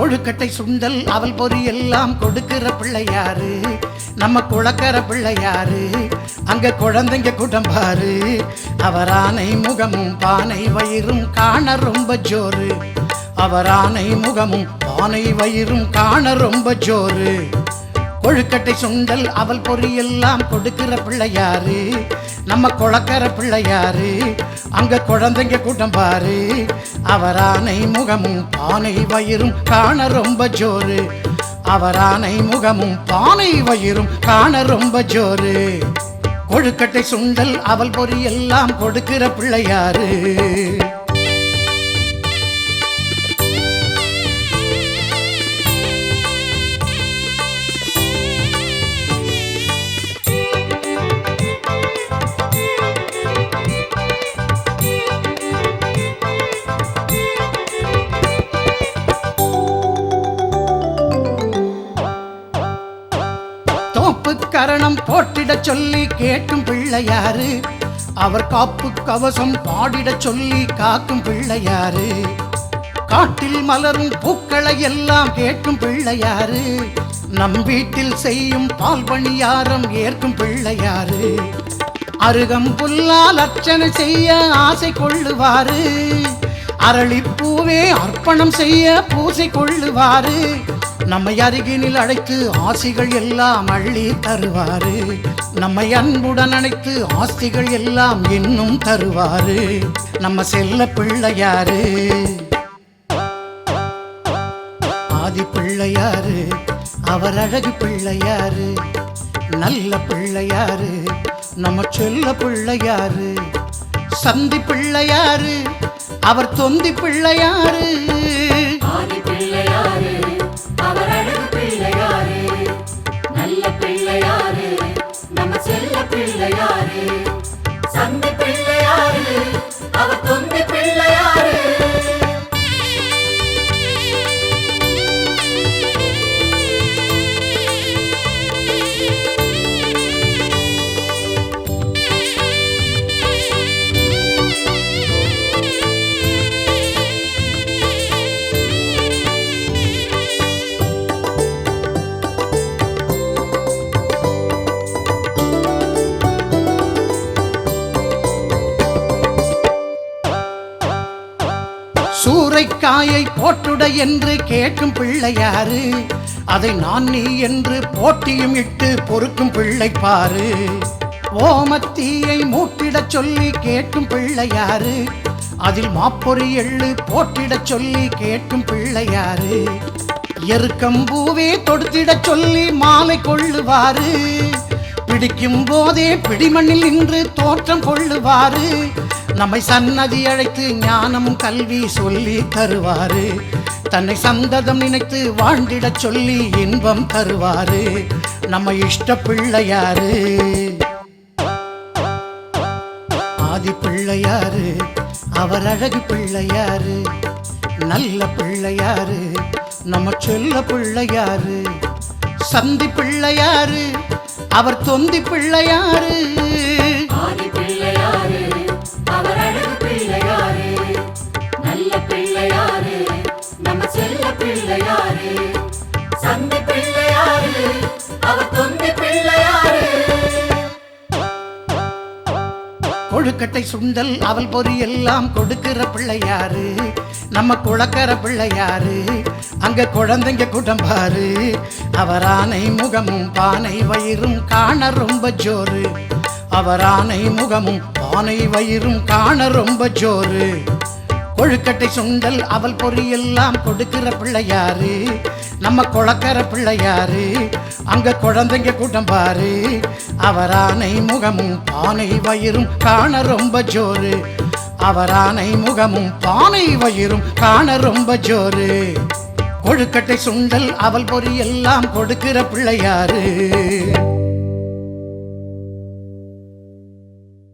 கொழுக்கட்டை சுண்டல் அவள் பொறி எல்லாம் கொடுக்கிற பிள்ளையாரு நம்ம குளக்கர பிள்ளையாரு அங்க குழந்தைங்க குடம்பாரு. அவரானை முகமும் பானை வயிறும் காண ரொம்ப ஜோறு அவரானை முகமும் பானை வயிறும் காண ரொம்ப ஜோறு கொழுக்கட்டை சுண்டல் அவல் பொறியெல்லாம் கொடுக்கிற பிள்ளையாரு. நம்ம குளக்கர பிள்ளையாரு. அங்க குழந்தைங்க கூட்டம் பாரு. அவரானை முகமும் பானை வயிறும் காண ரொம்ப ஜோறு அவரானை முகமும் பானை வயிறும் காண ரொம்ப ஜோறு கொழுக்கட்டை சுண்டல் அவல் பொறியெல்லாம் கொடுக்கிற பிள்ளையாரு. கரணம் போட்டிடச் சொல்லி கேட்கும் பிள்ளையாரு. அவர் காப்பு கவசம் பாடிடச் சொல்லி காக்கும் பிள்ளையாரு. காட்டில் மலரும் பூக்களை எல்லாம் கேட்கும் பிள்ளையாரு. நம் வீட்டில் செய்யும் பால் பணியாரம் ஏற்கும் பிள்ளையாரு. அருகம் புல்லால் அர்ச்சனை செய்ய ஆசை கொள்ளுவாரு. அரளிப்பூவே அர்ப்பணம் செய்ய பூசை கொள்ளுவாரு. நம்மை அருகினில் அழைத்து ஆசிகள் எல்லாம் அள்ளி தருவாரு. நம்மை அன்புடன் அழைத்து ஆஸ்திகள் எல்லாம் இன்னும் தருவாரு. நம்ம செல்ல பிள்ளையாரு ஆதி பிள்ளையாரு அவர் அழகு பிள்ளையாரு நல்ல பிள்ளையாரு நம்ம செல்ல பிள்ளையாரு சந்தி பிள்ளையாரு அவர் தொந்தி பிள்ளையாரு பிள்ளையாரு சந்தி சூறைக்காயை போட்டுட என்று கேட்கும் பிள்ளையாரு. அதை நான் நீ என்று போட்டியும் இட்டு பொறுக்கும் பிள்ளை பாரு. ஓமத்தீயை மூட்டிடச் சொல்லி கேட்கும் பிள்ளையாரு. அதில் மாப்பொறி எள்ளு போட்டிடச் சொல்லி கேட்கும் பிள்ளையாரு. எருக்கம்பூவே தொடுத்திடச் சொல்லி மாலை கொள்ளுவாரு. பிடிக்கும் போதே பிடிமண்ணில் நின்று தோற்றம் கொள்ளுவாரு. நம்மை சன்னதி அழைத்து ஞானம் கல்வி சொல்லி தருவாரு. தன்னை சந்ததம் நினைத்து வாழ்ந்திடச் சொல்லி இன்பம் தருவாரு. நம்ம இஷ்ட பிள்ளையாரு ஆதி பிள்ளையாரு அவர் அழகு பிள்ளையாரு நல்ல பிள்ளையாரு நம்ம சொல்ல பிள்ளையாரு சந்தி பிள்ளையாரு அவர் தொந்தி பிள்ளையாரு கொழுக்கட்டை சுண்டல் அவல் பொறி எல்லாம் கொடுக்கிற பிள்ளையாரு. நம்ம குளக்கர பிள்ளையாரு. அங்க குழந்தைங்க கூட்டம் பாரு. அவரானை முகமும் பானை வயிறும் காண ரொம்ப ஜோறு. அவரானை முகமும் பானை வயிறும் காண ரொம்ப ஜோறு. கொழுக்கட்டை சுண்டல் அவல் பொறி எல்லாம் கொடுக்கிற பிள்ளையாரு. நம்ம குளக்கர பிள்ளையாரு அங்க குழந்தைங்க கூட்டம் பாரு அவரானை முகமும் பானை வயிறும் காண ரொம்ப ஜோறு அவரானை முகமும் பானை வயிறும் காண ரொம்ப ஜோறு கொழுக்கட்டை சுண்டல் அவல் பொறி எல்லாம் கொடுக்கிற பிள்ளையாரு.